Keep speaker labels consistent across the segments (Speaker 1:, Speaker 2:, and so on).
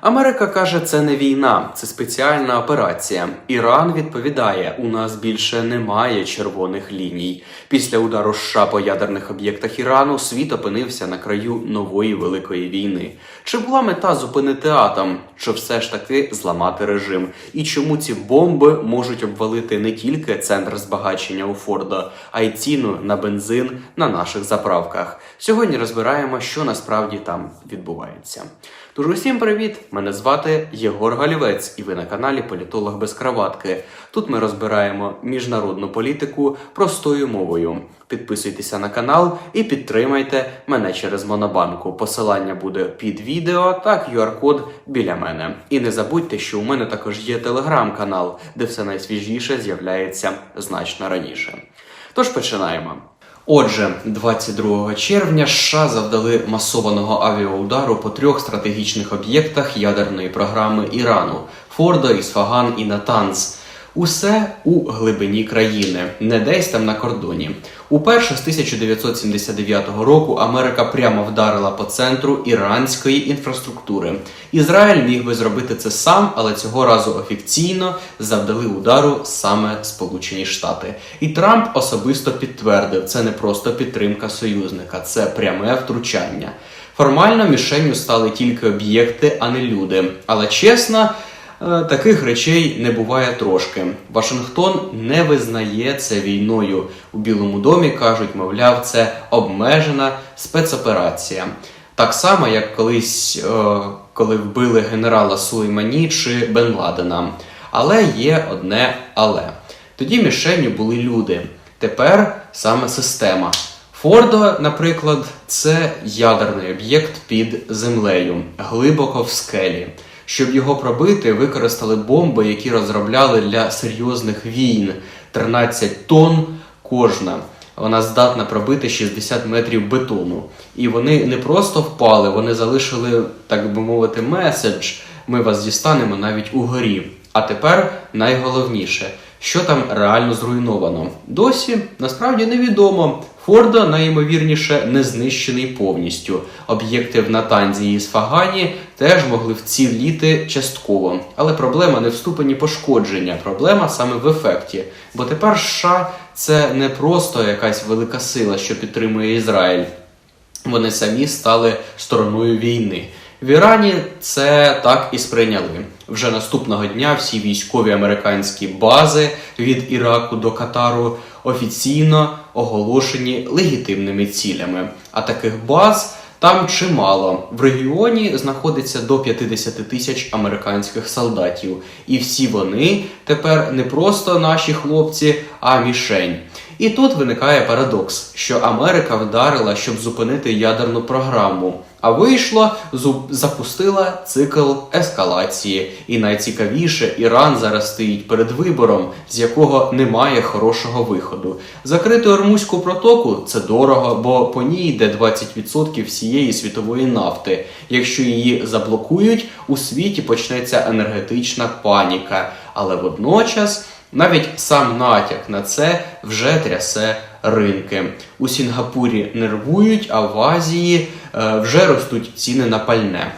Speaker 1: Америка каже, це не війна, це спеціальна операція. Іран відповідає: у нас більше немає червоних ліній. Після удару США по ядерних об'єктах Ірану світ опинився на краю нової великої війни. Чи була мета зупинити атом, чи все ж таки зламати режим? І чому ці бомби можуть обвалити не тільки центр збагачення у Фордо, а й ціну на бензин на наших заправках? Сьогодні розбираємо, що насправді там відбувається. Тож усім привіт! Мене звати Єгор Галівець, і ви на каналі Політолог без краватки. Тут ми розбираємо міжнародну політику простою мовою. Підписуйтеся на канал і підтримайте мене через Монобанку. Посилання буде під відео та QR-код біля мене. І не забудьте, що у мене також є телеграм-канал, де все найсвіжіше з'являється значно раніше. Тож починаємо. Отже, 22 червня США завдали масованого авіаудару по трьох стратегічних об'єктах ядерної програми Ірану: Форда, Ісфаган і Натанз. Усе у глибині країни, не десь там на кордоні. Уперше з 1979 року Америка прямо вдарила по центру іранської інфраструктури. Ізраїль міг би зробити це сам, але цього разу офіційно завдали удару саме Сполучені Штати. І Трамп особисто підтвердив, це не просто підтримка союзника, це пряме втручання. Формально мішенню стали тільки об'єкти, а не люди. Але чесно. Е, Таких речей не буває трошки. Вашингтон не визнає це війною. У Білому домі кажуть, мовляв, це обмежена спецоперація. Так само, як колись, е, коли вбили генерала Сулеймані чи Бен Ладена. Але є одне але. Тоді мішенню були люди. Тепер саме система. Фордо, наприклад, це ядерний об'єкт під землею, глибоко в скелі. Щоб його пробити, використали бомби, які розробляли для серйозних війн 13 тонн кожна. Вона здатна пробити 60 метрів бетону. І вони не просто впали, вони залишили, так би мовити, меседж. Ми вас дістанемо навіть угорі. А тепер найголовніше, що там реально зруйновано. Досі насправді невідомо. Фордо найімовірніше не знищений повністю. Об'єкти в Натанзі і Сфагані теж могли вціліти частково. Але проблема не в ступені пошкодження, проблема саме в ефекті. Бо тепер США це не просто якась велика сила, що підтримує Ізраїль. Вони самі стали стороною війни. В Ірані це так і сприйняли. Вже наступного дня всі військові американські бази від Іраку до Катару офіційно оголошені легітимними цілями. А таких баз там чимало. В регіоні знаходиться до 50 тисяч американських солдатів, і всі вони тепер не просто наші хлопці, а мішень. І тут виникає парадокс, що Америка вдарила, щоб зупинити ядерну програму, а вийшло, запустила цикл ескалації. І найцікавіше, Іран зараз стоїть перед вибором, з якого немає хорошого виходу. Закрити Ормузьку протоку це дорого, бо по ній йде 20% всієї світової нафти. Якщо її заблокують, у світі почнеться енергетична паніка. Але водночас. Навіть сам натяк на це вже трясе ринки. У Сінгапурі нервують, а в Азії е, вже ростуть ціни на пальне.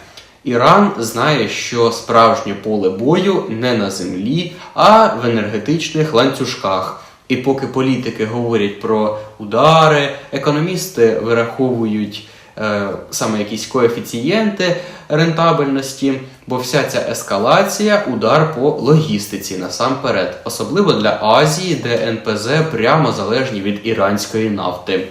Speaker 1: Іран знає, що справжнє поле бою не на землі, а в енергетичних ланцюжках. І поки політики говорять про удари, економісти вираховують е, саме якісь коефіцієнти рентабельності, бо вся ця ескалація удар по логістиці насамперед, особливо для Азії, де НПЗ прямо залежні від іранської нафти.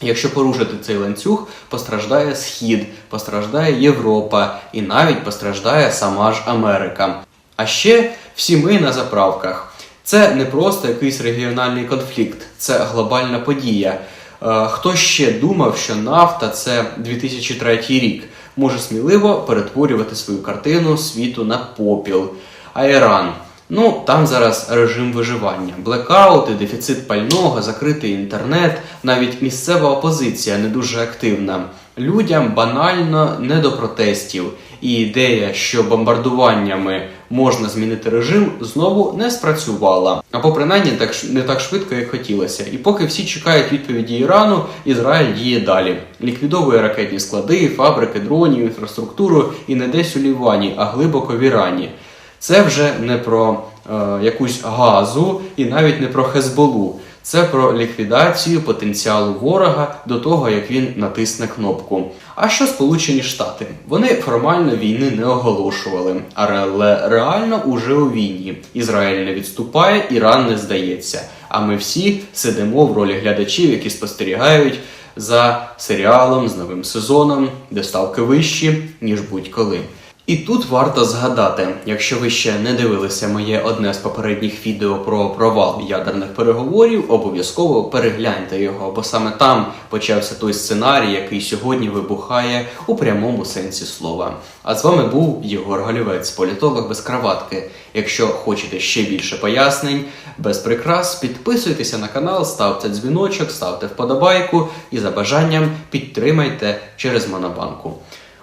Speaker 1: Якщо порушити цей ланцюг, постраждає Схід, постраждає Європа і навіть постраждає сама ж Америка. А ще всі ми на заправках. Це не просто якийсь регіональний конфлікт, це глобальна подія. Е, Хто ще думав, що нафта це 2003 рік, може сміливо перетворювати свою картину світу на попіл. А Іран. Ну, там зараз режим виживання, блекаути, дефіцит пального, закритий інтернет, навіть місцева опозиція не дуже активна. Людям банально не до протестів. І ідея, що бомбардуваннями можна змінити режим, знову не спрацювала. Або принаймні так не так швидко, як хотілося. І поки всі чекають відповіді Ірану, Ізраїль діє далі. Ліквідовує ракетні склади, фабрики, дронів, інфраструктуру і не десь у Лівані, а глибоко в Ірані. Це вже не про е, якусь газу і навіть не про Хезболу. Це про ліквідацію потенціалу ворога до того, як він натисне кнопку. А що Сполучені Штати? Вони формально війни не оголошували, але реально уже у війні. Ізраїль не відступає, Іран не здається. А ми всі сидимо в ролі глядачів, які спостерігають за серіалом з новим сезоном, де ставки вищі, ніж будь-коли. І тут варто згадати, якщо ви ще не дивилися моє одне з попередніх відео про провал ядерних переговорів, обов'язково перегляньте його, бо саме там почався той сценарій, який сьогодні вибухає у прямому сенсі слова. А з вами був Єгор Голівець, політолог без краватки. Якщо хочете ще більше пояснень, без прикрас, підписуйтеся на канал, ставте дзвіночок, ставте вподобайку і за бажанням підтримайте через Монобанку.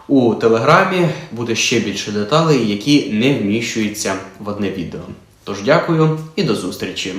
Speaker 1: У телеграмі буде ще більше деталей, які не вміщуються в одне відео. Тож дякую і до зустрічі!